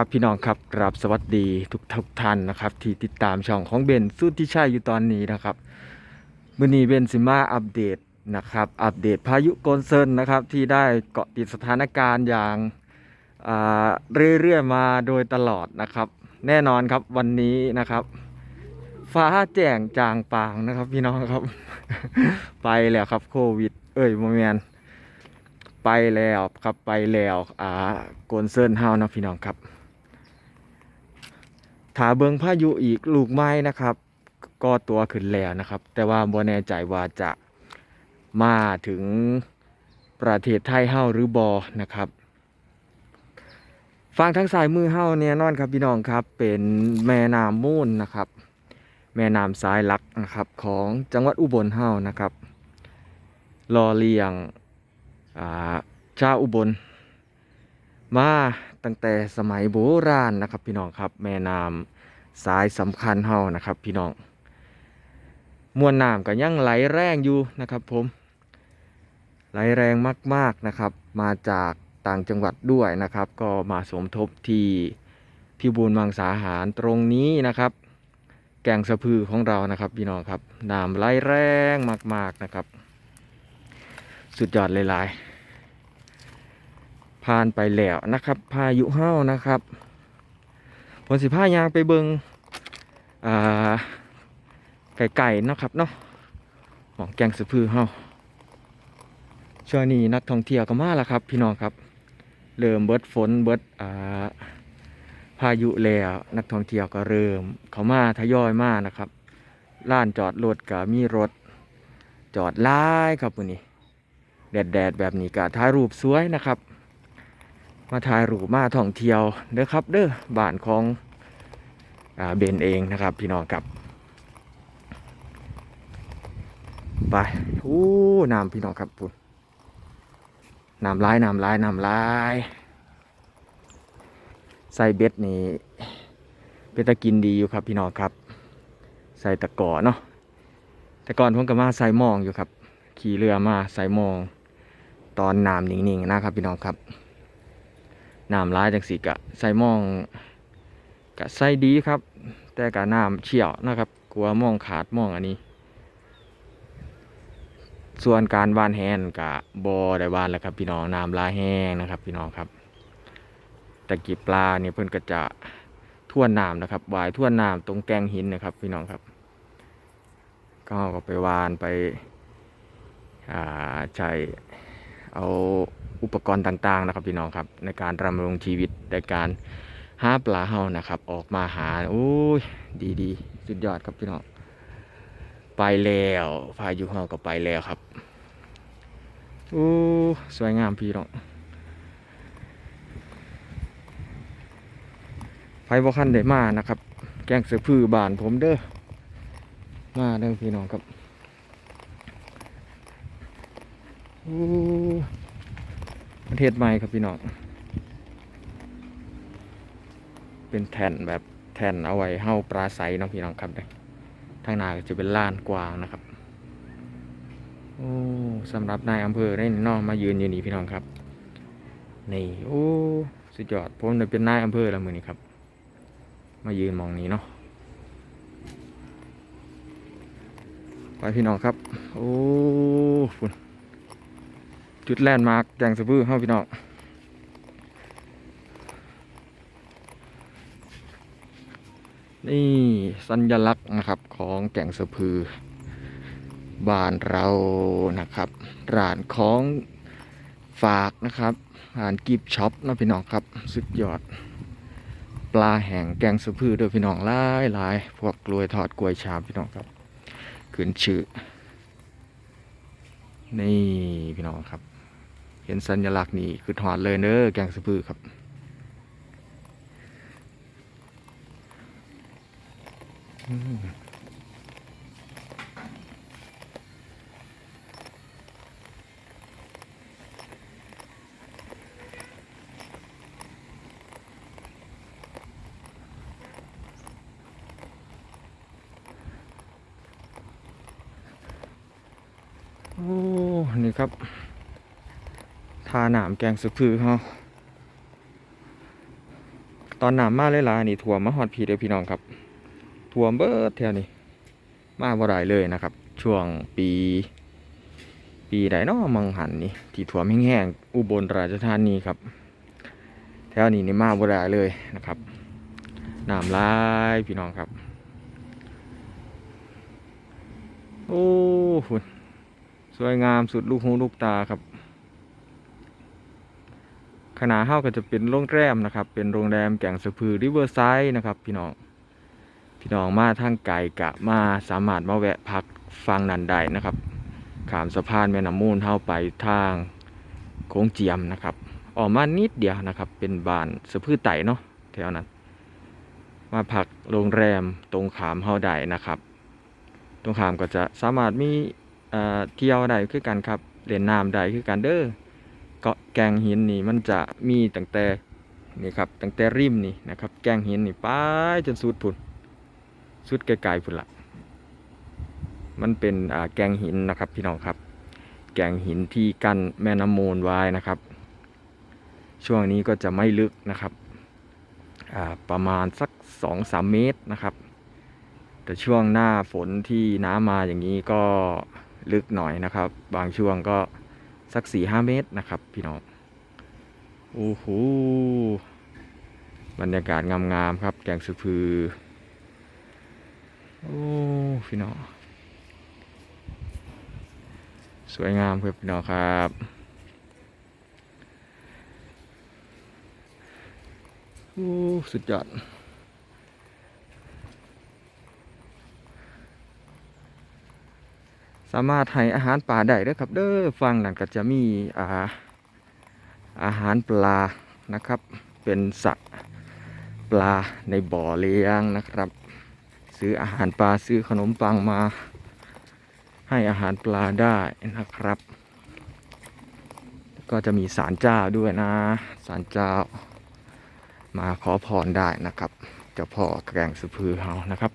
ครับพี่น้องครับกราบสวัสดีทุกทุกท่านนะครับ ที่ติดตามช่องของเบนสุดที่ใช่อยู่ตอนนี้นะครับมื่อนี้เบนสิมาอัปเดตนะครับอัปเดตพายุโกนเซินนะครับที่ได้เกาะติดสถานการณ์อย่างาเรื่อยๆมาโดยตลอดนะครับ แน่นอนครับวันนี้นะครับ ฟ้าแจ่งจางปางนะครับ พี่น้องครับ ไปแล้วครับโควิด เอ้ยโมเมนไปแล้วครับไปแล้วอ่าโกนเซินเฮานะพี่น้องครับ ถาเบิงพายุอีกลูกไม้นะครับ ก็ตัวขึ้นแล้วนะครับ แต่ว่าบ่แน่ใจว่าจะมาถึงประเทศไทยเฮาหรือบอนะครับฝั่งทางสายมือเฮาเนี่ยนอนครับพี่น้องครับ เป็นแม่น้ำมูลนะครับ แม่น้ำสายหลักนะครับของจังหวัดอุบลเฮานะครับรอเลียงอ่าชาอุบล มาตั้งแต่สมัยโบราณนะครับ พี่น้องครับ แม่น้ำสายสำคัญเฮานะครับ พี่น้องมวลน้ำก็ยังไหลแรงอยู่นะครับ ผม ไหลแรงมากๆนะครับ มาจากต่างจังหวัดด้วยนะครับ ก็มาสมทบที่พิบูลมังสาหารตรงนี้นะครับ แก่งสะพือของเรานะครับ พี่น้องครับน้ำไหลแรงมาก ๆนะครับ สุดยอดหลาย ผ่านไปแล้วนะครับ พายุเฮ้านะครับผลสิพายางไปเบิงอ่าไก่ๆนะครับเนาะหมองแกงสะพือเฮ้าช่วงนี้นักท่องเที่ยวก็มาแล้วครับ พี่น้องครับ เริ่มเบิดฝนเบิดอ่าพายุแล้วนักท่องเที่ยวก็เริ่ม เขามาทยอยมานะครับล้านจอดรถก็มีรถ จอดหลายครับวันนี้แดดๆแบบนี้ก็ถ่ายรูปสวยนะครับ มาถ่ายรูปมาท่องเที่ยวเด้อครับ เด้อบ้านของอเบนเองนะครับ พี่น้องครับไปอู้น้ำพี่น้องครับปุ่นน้ำลายน้ำลายน้ำลายใส่เบ็ดนี่เป็นตะกินดีอยู่ครับ พี่น้องครับ ใส่ตะกอเนาะแต่ก่อนผมก็มาใส่มองอยู่ครับ ขี่เรือมาใส่มอง ตอนน้ำนิ่งๆนะครับ พี่น้องครับ น้ำร้ายจังสีกะใส่มองกะใส่ดีครับ แต่กะน้ำเชี่ยวนะครับ กลัวมองขาดมองอันนี้ ส่วนการวานแหนกะบอได้วานแล้วครับ พี่น้องน้ำลายแห้งนะครับ พี่น้องครับตะกี้ปลาเนี่ยเพิ่นก็จะท่วนน้ำนะครับวายท่วนน้ำตรงแกงหินนะครับ พี่น้องครับ ก็ไปวานไปอ่าใช้เอา อุปกรณ์ต่างๆนะครับพี่น้องครับ ในการดำรงชีวิตในการหาปลาเฮานะครับ ออกมาหาโอ้ยดีดีๆสุดยอดครับพี่น้องไปแล้วพายุเฮาก็ไปแล้วครับโอ้สวยงามพี่น้องไฟบ่คันได้มานะครับ แกงเสือพือบานผมเด้อมาเด้อพี่น้องครับโอ้ ประเทศใหม่ครับพี่น้อง เป็นแทนแบบแทนเอาไว้เฮ้าปลาใสเนาะพี่น้องครับเนี่ยทางนาจะเป็นลานกว้างนะครับ โอ้สำหรับนายอำเภอได้นอกมายืนอยู่นี่พี่น้องครับ นี่โอ้สุดยอดผมเนี่ยเป็นนายอำเภอแล้วมือนี้ครับ มายืนมองนี้เนาะไปพี่น้องครับ โอ้ฝุ่น จุดแลนด์มาร์กแกงสะพือเฮาพี่น้องนี่สัญลักษณ์นะครับของแก่งสะพือ บ้านเรานะครับร้านของฝากนะครับร้านกิฟช็อปนะพี่น้องครับสุดยอด ปลาแห้งแกงสะพือเด้อพี่น้องหลายหลายพวกกล้วยทอดกล้วยชามพี่น้องครับขึ้นชื่อ นี่พี่น้องครับ เห็นสัญลักษณ์นี่คือถอดเลยเนอะแกงสะพือครับโอ้ นี่ครับาหนามแกงสะพือเขาตอนหน้ำมาหลายๆนี่ท่วมมาฮอดพีเด้อพี่น้องครับท่วเบิดแถวนี้มาบ่ได้เลยนะครับ ช่วงปี ปีใดเนาะมังหันนี่ที่ท่วมแห้งๆอุบลราชธานีครับ แถวนี้นี่มาบ่ได้เลยนะครับหน้ำลายพี่น้องครับ โอ้ฝุ่นสวยงามสุดลูกหูลูกตาครับ ขนาดเฮาก็จะเป็นโรงแรมนะครับ เป็นโรงแรมแก่งสะพือริเวอร์ไซด์นะครับพี่น้อง พี่น้องมาทางไกลกะมาสามารถมาแวะพักฟังนันได้นะครับขามสะพานแม่น้ำมูลเฮาไปทางโค้งเจียมนะครับ ออกมานิดเดียวนะครับ เป็นบ้านสะพือไต่เนาะแถวนั้น มาพักโรงแรมตรงขามเฮาได้นะครับ ตรงขามก็จะสามารถมีเอ่อเที่ยวได้คือกันครับเล่นน้ำได้คือกันเด้อ เกาะแกงหินนี่มันจะมีตั้งแต่นี่ครับตั้งแต่ริมนี่นะครับ แกงหินนี่ไปจนสุดพุ่นสุดไกลๆพุ่นละมันเป็นอ่าแกงหินนะครับพี่น้องครับ แกงหินที่กั้นแม่น้ำมูลไว้นะครับ ช่วงนี้ก็จะไม่ลึกนะครับอ่าประมาณสัก2-3 เมตรนะครับ แต่ช่วงหน้าฝนที่น้ำมาอย่างนี้ก็ลึกหน่อยนะครับ บางช่วงก็ สักสี่ห้าเมตรนะครับ พี่น้องโอ้โหบรรยากาศงามๆครับ แกงสะพือโอ้พี่น้องสวยงามครับพี่น้องครับ โอ้ สุดยอดามารถให้อาหารปลาได้เด้อครับ เด้อฟังนั่นก็จะมีอาอาหารปลานะครับ เป็นสระปลาในบ่อเลี้ยงนะครับ ซื้ออาหารปลาซื้อขนมปังมา ให้อาหารปลาได้นะครับ ก็จะมีศาลเจ้าด้วยนะศาลเจ้า มาขอพรได้นะครับ เจ้าพ่อแกงสุพือเฮานะครับ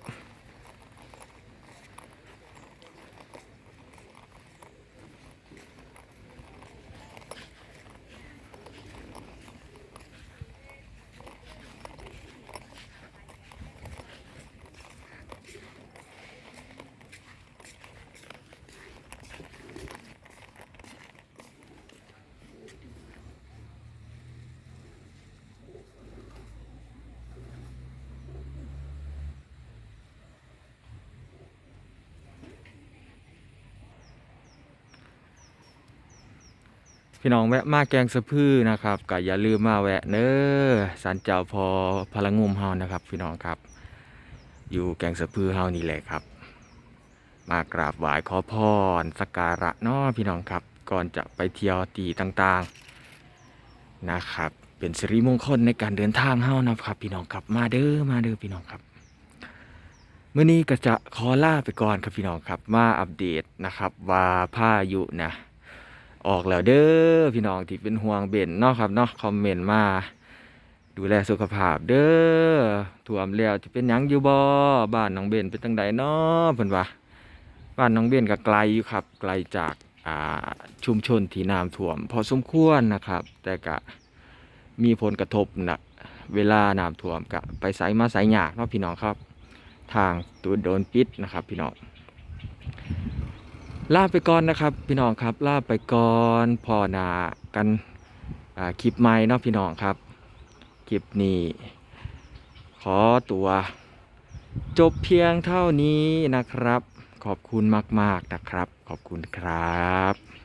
พี่น้องแวะมาแกงสะพือนะครับก็อย่าลืมมาแวะเน้อสันเจ้าพอพลังงุมเฮานะครับ พี่น้องครับ อยู่แกงสะพือเฮานี่แหละครับ มากราบไหว้ขอพรสักการะเนาะพี่น้องครับ ก่อนจะไปเที่ยวตีต่างๆนะครับ เป็นสิริมงคลในการเดินทางเฮานะครับ พี่น้องครับมาเด้อมาเด้อพี่น้องครับเมื้อนี้ก็จะขอลาไปก่อนครับพี่น้องครับ มาอัปเดตนะครับว่าพายุนะ ออกแล้วเด้อพี่น้องที่เป็นห่วงเบนเนาะครับเนาะคอมเมนต์มา ดูแลสุขภาพเด้อถ่วมแล้วจะเป็นยังอยู่บ่บ้านน้องเบนเป็นจังใดเนาะเพิ่นว่าบ้านน้องเบนก็ไกลอยู่ครับ ไกลจากอ่าชุมชนที่น้ำท่วม พอสมควรนะครับ แต่ก็มีผลกระทบนะเวลาน้ำท่วมก็ไปไสมาไสยากเนาะพี่น้องครับ ทางตัวโดนปิดนะครับ พี่น้อง ลาไปก่อนนะครับ พี่น้องครับลาไปก่อนพอนากันคลิปใหม่เนาะพี่น้องครับคลิปนี้ ขอตัว จบเพียงเท่านี้นะครับ ขอบคุณมาก ๆนะครับ ขอบคุณครับ